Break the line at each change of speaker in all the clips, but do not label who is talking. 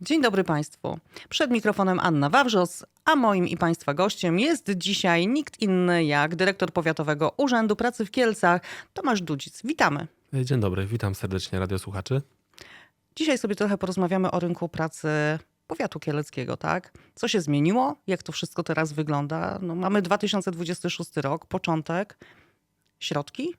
Dzień dobry Państwu. Przed mikrofonem Anna Wawrzos, a moim i Państwa gościem jest dzisiaj nikt inny jak dyrektor Powiatowego Urzędu Pracy w Kielcach, Tomasz Dudzic. Witamy.
Dzień dobry, witam serdecznie radiosłuchaczy.
Dzisiaj sobie trochę porozmawiamy o rynku pracy powiatu kieleckiego, tak? Co się zmieniło? Jak to wszystko teraz wygląda? No, mamy 2026 rok, początek. Środki?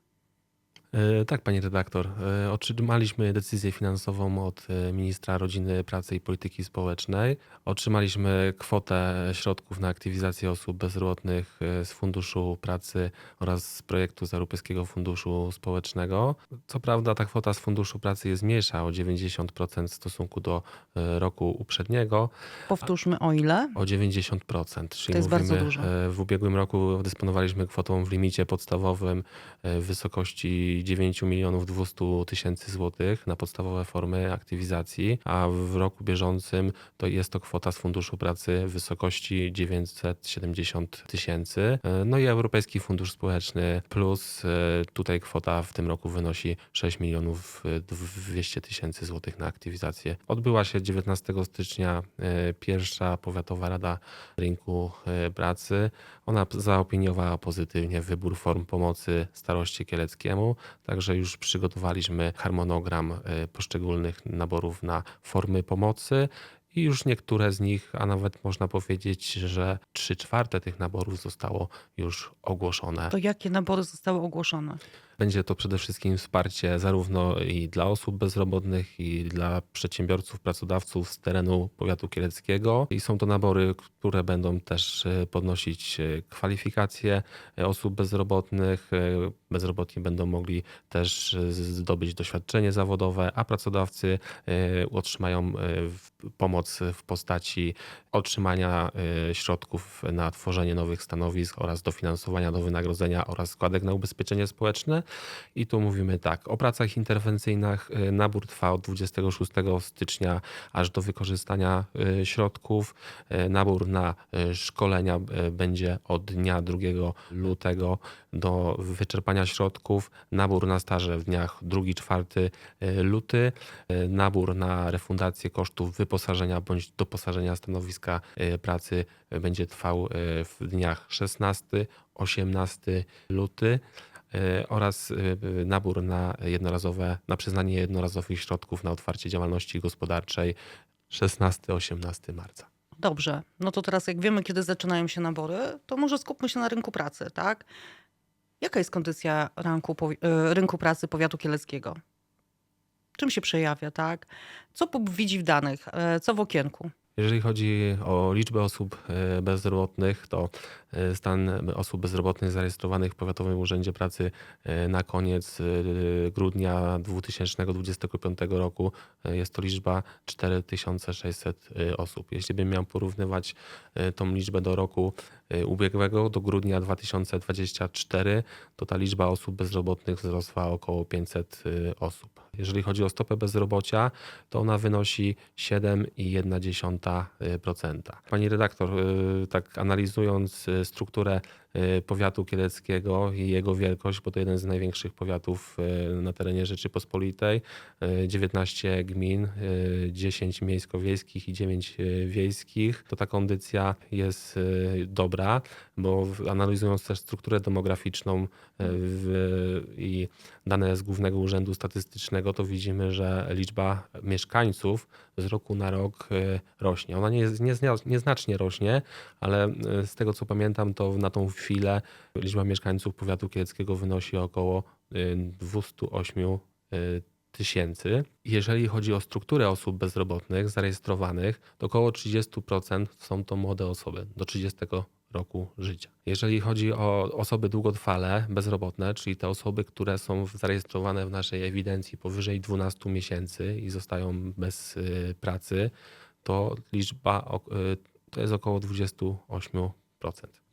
E, Tak, pani redaktor. E, Otrzymaliśmy decyzję finansową od e, ministra rodziny, pracy i polityki społecznej. Otrzymaliśmy kwotę środków na aktywizację osób bezrobotnych z Funduszu Pracy oraz z projektu z Europejskiego Funduszu Społecznego. Co prawda ta kwota z Funduszu Pracy jest mniejsza o 90% w stosunku do roku uprzedniego,
Powtórzmy o ile?
o 90%. Czyli
To jest bardzo
mówimy,
dużo.
e, W ubiegłym roku dysponowaliśmy kwotą w limicie podstawowym w wysokości 9 milionów 200 tysięcy złotych na podstawowe formy aktywizacji, a w roku bieżącym to jest to kwota z Funduszu Pracy w wysokości 970 tysięcy. No i Europejski Fundusz Społeczny plus e, tutaj kwota w tym roku wynosi 6 milionów e, 200 tysięcy złotych na aktywizację. Odbyła się 19 stycznia e, pierwsza powiatowa rada rynku e, pracy. Ona zaopiniowała pozytywnie wybór form pomocy staroście kieleckiemu, także już przygotowaliśmy harmonogram e, poszczególnych naborów na formy pomocy. I już niektóre z nich, a nawet można powiedzieć, że trzy czwarte tych naborów zostało już ogłoszone.
To jakie nabory zostały ogłoszone?
Będzie to przede wszystkim wsparcie zarówno i dla osób bezrobotnych, i dla przedsiębiorców, pracodawców z terenu powiatu kieleckiego. I są to nabory, które będą też e, podnosić e, kwalifikacje e, osób bezrobotnych. Bezrobotni będą mogli też zdobyć doświadczenie zawodowe, a pracodawcy otrzymają pomoc w postaci otrzymania środków na tworzenie nowych stanowisk oraz dofinansowania do wynagrodzenia oraz składek na ubezpieczenie społeczne. I tu mówimy tak, o pracach interwencyjnych y, nabór trwa od 26 stycznia aż do wykorzystania y, środków. Y, Nabór na szkolenia będzie od dnia 2 lutego do wyczerpania środków. Nabór na staże w dniach 2-4 luty. Nabór na refundację kosztów wyposażenia bądź doposażenia stanowiska pracy będzie trwał w dniach 16, 18 luty oraz e, nabór na jednorazowe, na przyznanie jednorazowych środków na otwarcie działalności gospodarczej 16-18 marca.
Dobrze, no to teraz jak wiemy, kiedy zaczynają się nabory, to może skupmy się na rynku pracy, tak? Jaka jest kondycja rynku, rynku pracy powiatu kieleckiego? Czym się przejawia, tak? Co PUB widzi w danych? Co w okienku?
Jeżeli chodzi o liczbę osób e, bezrobotnych, to e, stan osób bezrobotnych zarejestrowanych w Powiatowym Urzędzie Pracy e, na koniec grudnia 2025 roku jest to liczba 4600 e, osób. Jeśli bym miał porównywać tą liczbę do roku ubiegłego, do grudnia 2024, to ta liczba osób bezrobotnych wzrosła około 500 e, osób. Jeżeli chodzi o stopę bezrobocia, to ona wynosi 7,1%. Pani redaktor, y, tak analizując y, strukturę powiatu kieleckiego i jego wielkość, bo to jeden z największych powiatów y, na terenie Rzeczypospolitej, y, 19 gmin, y, 10 miejsko-wiejskich i 9 y, wiejskich, to ta kondycja jest dobra, bo analizując też strukturę demograficzną w, i dane z Głównego Urzędu Statystycznego, to widzimy, że liczba mieszkańców z roku na rok rośnie. Ona nie, nie, nieznacznie rośnie, ale z tego co pamiętam, to na tą chwilę liczba mieszkańców powiatu kieleckiego wynosi około y, 208 y, tysięcy. Jeżeli chodzi o strukturę osób bezrobotnych zarejestrowanych, to około 30% są to młode osoby do 30 roku życia. Jeżeli chodzi o osoby długotrwale bezrobotne, czyli te osoby, które są zarejestrowane w naszej ewidencji powyżej 12 miesięcy i zostają bez y, pracy, to liczba y, to jest około 28%.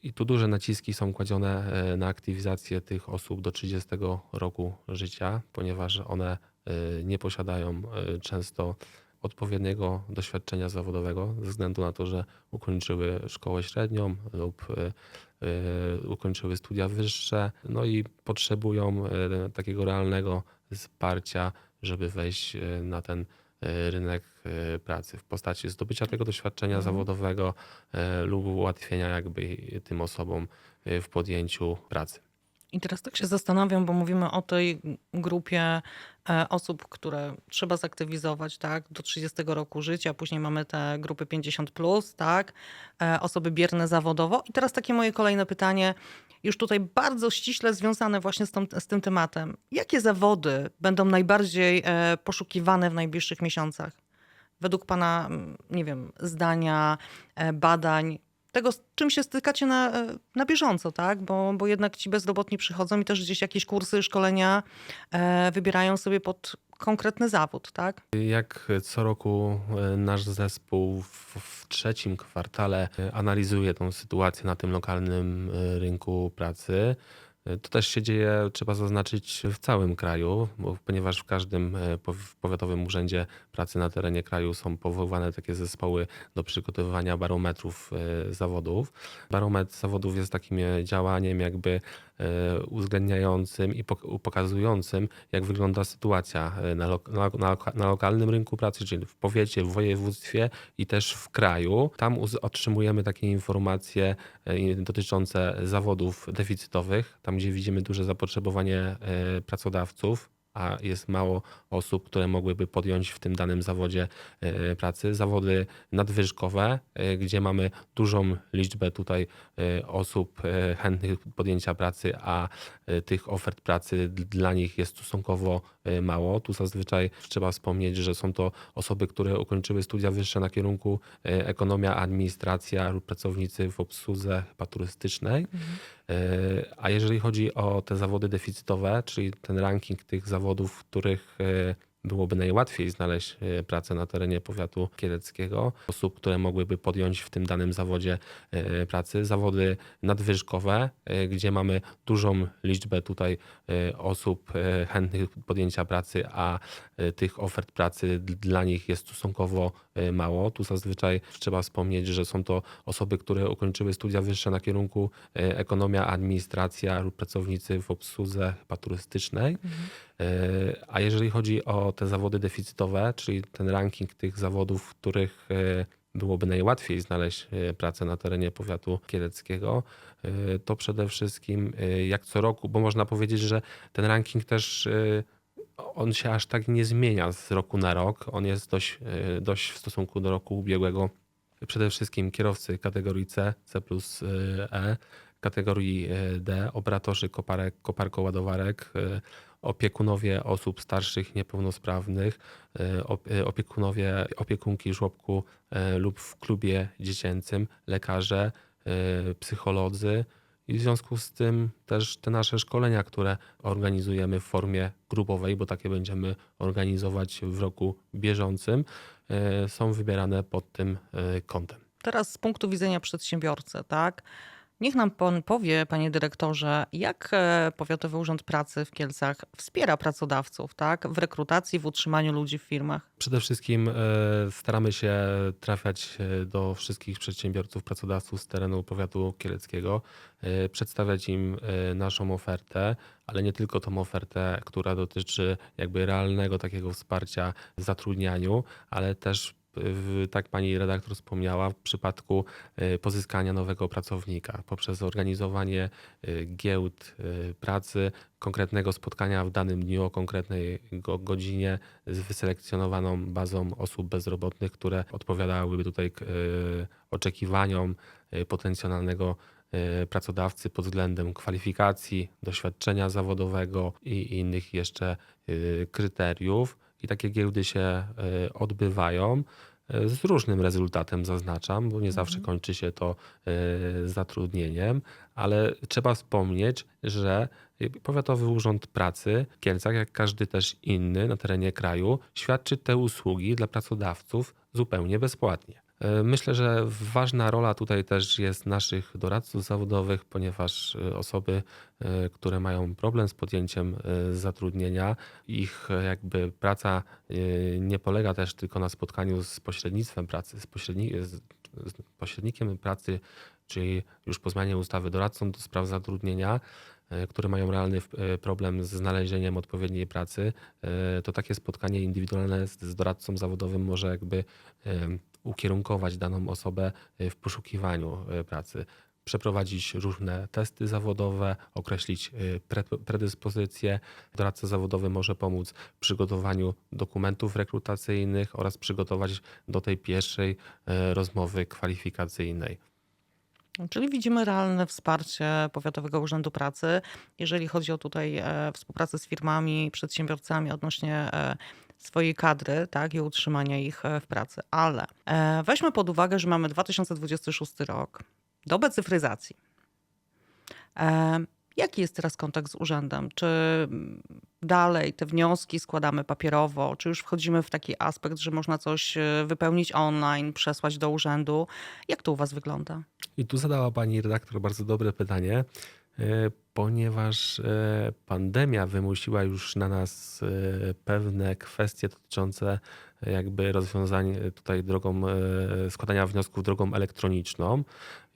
I tu duże naciski są kładzione e, na aktywizację tych osób do 30 roku życia, ponieważ one e, nie posiadają e, często odpowiedniego doświadczenia zawodowego ze względu na to, że ukończyły szkołę średnią lub ukończyły studia wyższe, no i potrzebują takiego realnego wsparcia, żeby wejść na ten rynek e, pracy w postaci zdobycia tego doświadczenia
Mhm.
zawodowego e, lub ułatwienia jakby tym osobom e, w podjęciu pracy.
I teraz tak się zastanawiam, bo mówimy o tej grupie e, osób, które trzeba zaktywizować, tak, do 30 roku życia. Później mamy te grupy 50, plus, tak, e, osoby bierne zawodowo. I teraz takie moje kolejne pytanie, już tutaj bardzo ściśle związane właśnie z, tą, z tym tematem. Jakie zawody będą najbardziej e, poszukiwane w najbliższych miesiącach? Według Pana, nie wiem, zdania, e, badań, tego, z czym się stykacie na, e, na bieżąco, tak? Bo, bo jednak ci bezrobotni przychodzą i też gdzieś jakieś kursy, szkolenia wybierają sobie pod konkretny zawód, tak?
Jak co roku e, nasz zespół w, w trzecim kwartale e, analizuje tą sytuację na tym lokalnym e, rynku pracy. To też się dzieje, trzeba zaznaczyć, w całym kraju, bo, ponieważ w każdym pow- powiatowym urzędzie pracy na terenie kraju są powoływane takie zespoły do przygotowywania barometrów zawodów. Barometr zawodów jest takim działaniem jakby uwzględniającym i pok- pokazującym, jak wygląda sytuacja e, na, lo- na, na, na lokalnym rynku pracy, czyli w powiecie, w województwie i też w kraju. Tam otrzymujemy takie informacje e, dotyczące zawodów deficytowych, tam gdzie widzimy duże zapotrzebowanie e, pracodawców. A jest mało osób, które mogłyby podjąć w tym danym zawodzie e, pracy. Zawody nadwyżkowe, e, gdzie mamy dużą liczbę tutaj e, osób chętnych podjęcia pracy, a tych ofert pracy dla nich jest stosunkowo mało. Tu zazwyczaj trzeba wspomnieć, że są to osoby, które ukończyły studia wyższe na kierunku ekonomia, administracja lub pracownicy w obsłudze chyba turystycznej. E, A jeżeli chodzi o te zawody deficytowe, czyli ten ranking tych zawodów, w których e, byłoby najłatwiej znaleźć e, pracę na terenie powiatu kieleckiego, osób, które mogłyby podjąć w tym danym zawodzie e, pracy, zawody nadwyżkowe, e, gdzie mamy dużą liczbę tutaj osób chętnych podjęcia pracy, a tych ofert pracy dla nich jest stosunkowo mało. Tu zazwyczaj trzeba wspomnieć, że są to osoby, które ukończyły studia wyższe na kierunku ekonomia, administracja lub pracownicy w obsłudze chyba turystycznej. E, A jeżeli chodzi o te zawody deficytowe, czyli ten ranking tych zawodów, w których e, byłoby najłatwiej znaleźć e, pracę na terenie powiatu kieleckiego, e, to przede wszystkim e, jak co roku, bo można powiedzieć, że ten ranking też e, on się aż tak nie zmienia z roku na rok. On jest dość, e, dość w stosunku do roku ubiegłego. Przede wszystkim kierowcy kategorii C, C plus E, kategorii e, D, operatorzy koparek, koparko-ładowarek, e, opiekunowie osób starszych, niepełnosprawnych, e, e, opiekunowie, opiekunki żłobku e, lub w klubie dziecięcym, lekarze, psycholodzy. I w związku z tym też te nasze szkolenia, które organizujemy w formie grupowej, bo takie będziemy organizować w roku bieżącym, są wybierane pod tym kątem.
Teraz z punktu widzenia przedsiębiorcy, tak? Niech nam pan powie, panie dyrektorze, jak e, Powiatowy Urząd Pracy w Kielcach wspiera pracodawców, tak? W rekrutacji, w utrzymaniu ludzi w firmach.
Przede wszystkim e, staramy się trafiać e, do wszystkich przedsiębiorców, pracodawców z terenu powiatu kieleckiego, przedstawiać im naszą ofertę, ale nie tylko tą ofertę, która dotyczy jakby realnego takiego wsparcia w zatrudnianiu, ale też tak pani redaktor wspomniała, w przypadku e, pozyskania nowego pracownika poprzez organizowanie e, giełd e, pracy, konkretnego spotkania w danym dniu o konkretnej go, godzinie z wyselekcjonowaną bazą osób bezrobotnych, które odpowiadałyby tutaj oczekiwaniom potencjalnego e, pracodawcy pod względem kwalifikacji, doświadczenia zawodowego i innych jeszcze kryteriów. I takie giełdy się e, odbywają e, z różnym rezultatem, zaznaczam, bo nie zawsze kończy się to e, zatrudnieniem, ale trzeba wspomnieć, że Powiatowy Urząd Pracy w Kielcach, jak każdy też inny na terenie kraju, świadczy te usługi dla pracodawców zupełnie bezpłatnie. E, Myślę, że ważna rola tutaj też jest naszych doradców zawodowych, ponieważ e, osoby, e, które mają problem z podjęciem zatrudnienia, ich jakby praca nie polega też tylko na spotkaniu z pośrednictwem pracy, z, pośredni z, pośrednikiem pracy, czyli już po zmianie ustawy doradcą do spraw zatrudnienia, które mają realny problem z znalezieniem odpowiedniej pracy, to takie spotkanie indywidualne z, doradcą zawodowym może jakby ukierunkować daną osobę e, w poszukiwaniu e, pracy. Przeprowadzić różne testy zawodowe, określić pre, predyspozycje. Doradca zawodowy może pomóc w przygotowaniu dokumentów rekrutacyjnych oraz przygotować do tej pierwszej rozmowy kwalifikacyjnej.
Czyli widzimy realne wsparcie Powiatowego Urzędu Pracy, jeżeli chodzi o tutaj e, współpracę z firmami, przedsiębiorcami odnośnie e, swojej kadry tak, i utrzymania ich e, w pracy. Ale e, weźmy pod uwagę, że mamy 2026 rok, dobę cyfryzacji. E, Jaki jest teraz kontakt z urzędem? Czy mm, dalej te wnioski składamy papierowo, czy już wchodzimy w taki aspekt, że można coś wypełnić online, przesłać do urzędu? Jak to u Was wygląda?
I tu zadała pani redaktor bardzo dobre pytanie, ponieważ e, pandemia wymusiła już na nas e, pewne kwestie dotyczące e, jakby rozwiązań e, tutaj drogą e, składania wniosków drogą elektroniczną.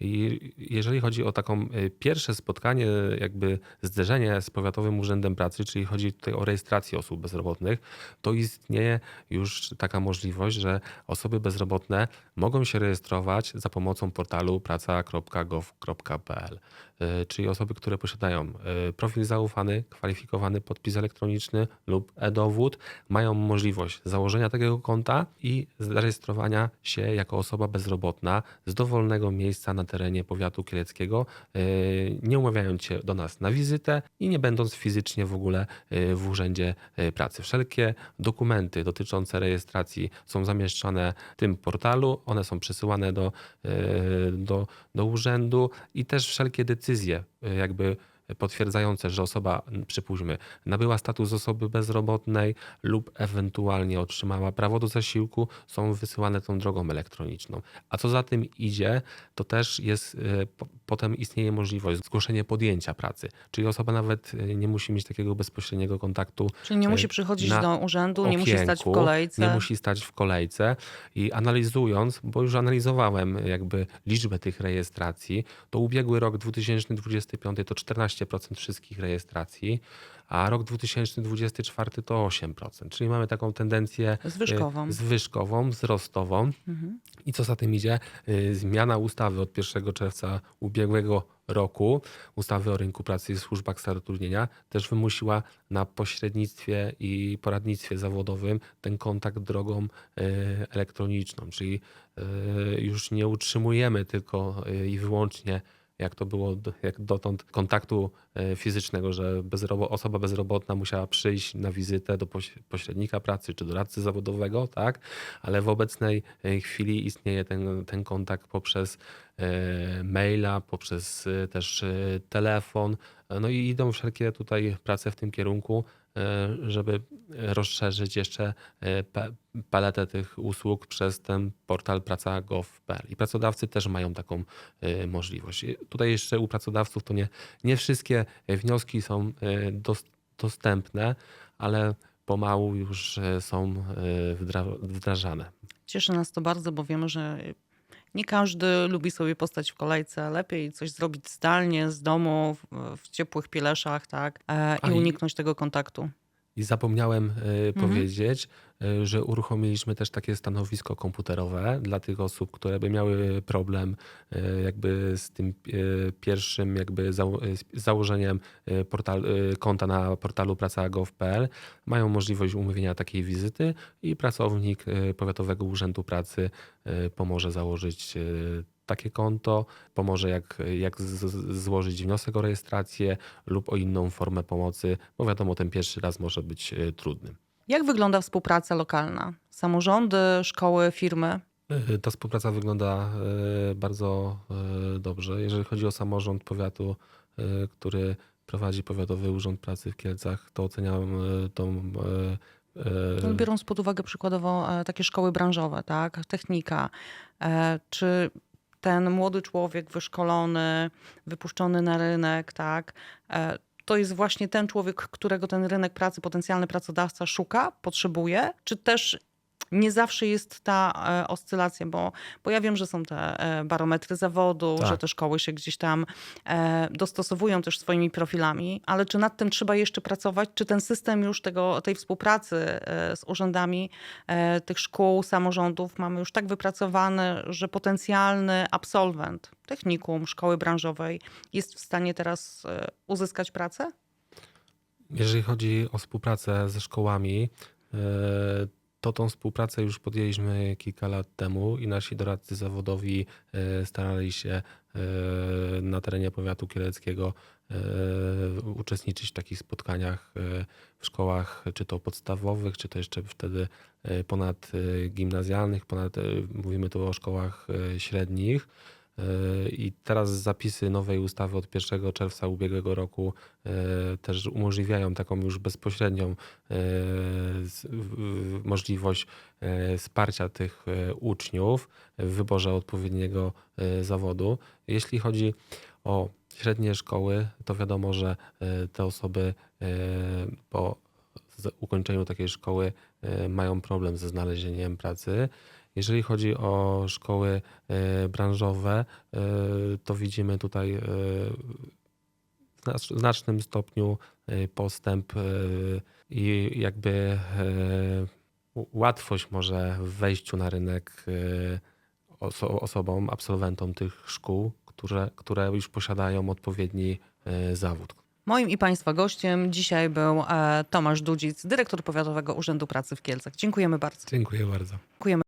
I jeżeli chodzi o taką e, pierwsze spotkanie, jakby zderzenie z Powiatowym Urzędem Pracy, czyli chodzi tutaj o rejestrację osób bezrobotnych, to istnieje już taka możliwość, że osoby bezrobotne mogą się rejestrować za pomocą portalu praca.gov.pl. E, Czyli osoby, które posiadają e, profil zaufany, kwalifikowany podpis elektroniczny lub e-dowód, mają możliwość założenia takiego konta i zarejestrowania się jako osoba bezrobotna z dowolnego miejsca na terenie powiatu kieleckiego, e, nie umawiając się do nas na wizytę i nie będąc fizycznie w ogóle e, w urzędzie e, pracy. Wszelkie dokumenty dotyczące rejestracji są zamieszczane w tym portalu, one są przesyłane do, do, do urzędu i też wszelkie decyzje jakby potwierdzające, że osoba, przypuśćmy, nabyła status osoby bezrobotnej lub ewentualnie otrzymała prawo do zasiłku, są wysyłane tą drogą elektroniczną. A co za tym idzie, to też jest, e, potem istnieje możliwość zgłoszenia podjęcia pracy, czyli osoba nawet e, nie musi mieć takiego bezpośredniego kontaktu
Czyli nie musi
e,
przychodzić do urzędu, nie musi stać w
okienku,
kolejce.
Nie musi stać w kolejce i analizując, bo już analizowałem jakby liczbę tych rejestracji, to ubiegły rok 2025 to 14% wszystkich rejestracji, a rok 2024 to 8%. Czyli mamy taką tendencję y,
Zwyżkową.
zwyżkową wzrostową.
Mhm.
I co za tym idzie? Zmiana ustawy od 1 czerwca ubiegłego roku, ustawy o rynku pracy i służbach zatrudnienia, też wymusiła na pośrednictwie i poradnictwie zawodowym ten kontakt drogą y, elektroniczną, czyli y, już nie utrzymujemy tylko y, i wyłącznie jak to było jak dotąd, kontaktu e, fizycznego, że bezrobo, osoba bezrobotna musiała przyjść na wizytę do poś- pośrednika pracy czy doradcy zawodowego, tak? Ale w obecnej e, chwili istnieje ten, ten kontakt poprzez e, maila, poprzez też telefon. No i idą wszelkie tutaj prace w tym kierunku, żeby rozszerzyć jeszcze e, pa- paletę tych usług przez ten portal praca.gov.pl. I pracodawcy też mają taką e, możliwość. Tutaj jeszcze u pracodawców to nie, nie wszystkie wnioski są e, dos- dostępne, ale pomału już e, są e, wdra- wdrażane.
Cieszy nas to bardzo, bo wiemy, że nie każdy lubi sobie postać w kolejce. Lepiej coś zrobić zdalnie, z domu, w, w ciepłych pieleszach, tak? E, i- uniknąć tego kontaktu.
I zapomniałem
Mhm.
powiedzieć, e, że uruchomiliśmy też takie stanowisko komputerowe dla tych osób, które by miały problem e, jakby z tym e, pierwszym jakby zało- e, z założeniem e, portal, e, konta na portalu praca.gov.pl. Mają możliwość umówienia takiej wizyty i pracownik e, Powiatowego Urzędu Pracy e, pomoże założyć e, takie konto, pomoże jak, jak złożyć wniosek o rejestrację lub o inną formę pomocy, bo wiadomo, ten pierwszy raz może być e, trudny.
Jak wygląda współpraca lokalna? Samorządy, szkoły, firmy?
E, Ta współpraca wygląda e, bardzo dobrze. Jeżeli chodzi o samorząd powiatu, który prowadzi Powiatowy Urząd Pracy w Kielcach, to oceniam tą
No, biorąc pod uwagę przykładowo takie szkoły branżowe, tak? Technika. Czy ten młody człowiek wyszkolony, wypuszczony na rynek, tak? e, To jest właśnie ten człowiek, którego ten rynek pracy, potencjalny pracodawca szuka, potrzebuje? Czy też nie zawsze jest ta e, oscylacja, bo, bo ja wiem, że są te e, barometry zawodu,
Tak.
że te szkoły się gdzieś tam e, dostosowują też swoimi profilami, ale czy nad tym trzeba jeszcze pracować? Czy ten system już tego, tej współpracy z urzędami tych szkół, samorządów mamy już tak wypracowany, że potencjalny absolwent technikum, szkoły branżowej jest w stanie teraz uzyskać pracę?
Jeżeli chodzi o współpracę ze szkołami, to tą współpracę już podjęliśmy kilka lat temu i nasi doradcy zawodowi e, starali się e, na terenie powiatu kieleckiego e, uczestniczyć w takich spotkaniach w szkołach, czy to podstawowych, czy to jeszcze wtedy e, ponadgimnazjalnych, ponad, mówimy tu o szkołach średnich. E, I teraz zapisy nowej ustawy od 1 czerwca ubiegłego roku e, też umożliwiają taką już bezpośrednią e, możliwość wsparcia tych uczniów w wyborze odpowiedniego zawodu. Jeśli chodzi o średnie szkoły, to wiadomo, że te osoby po ukończeniu takiej szkoły mają problem ze znalezieniem pracy. Jeżeli chodzi o szkoły e, branżowe, e, to widzimy tutaj e, w znacz- znacznym stopniu postęp i jakby łatwość może w wejściu na rynek oso- osobom, absolwentom tych szkół, które, które już posiadają odpowiedni zawód.
Moim i Państwa gościem dzisiaj był Tomasz Dudzic, dyrektor Powiatowego Urzędu Pracy w Kielcach. Dziękujemy bardzo.
Dziękuję bardzo.
Dziękujemy.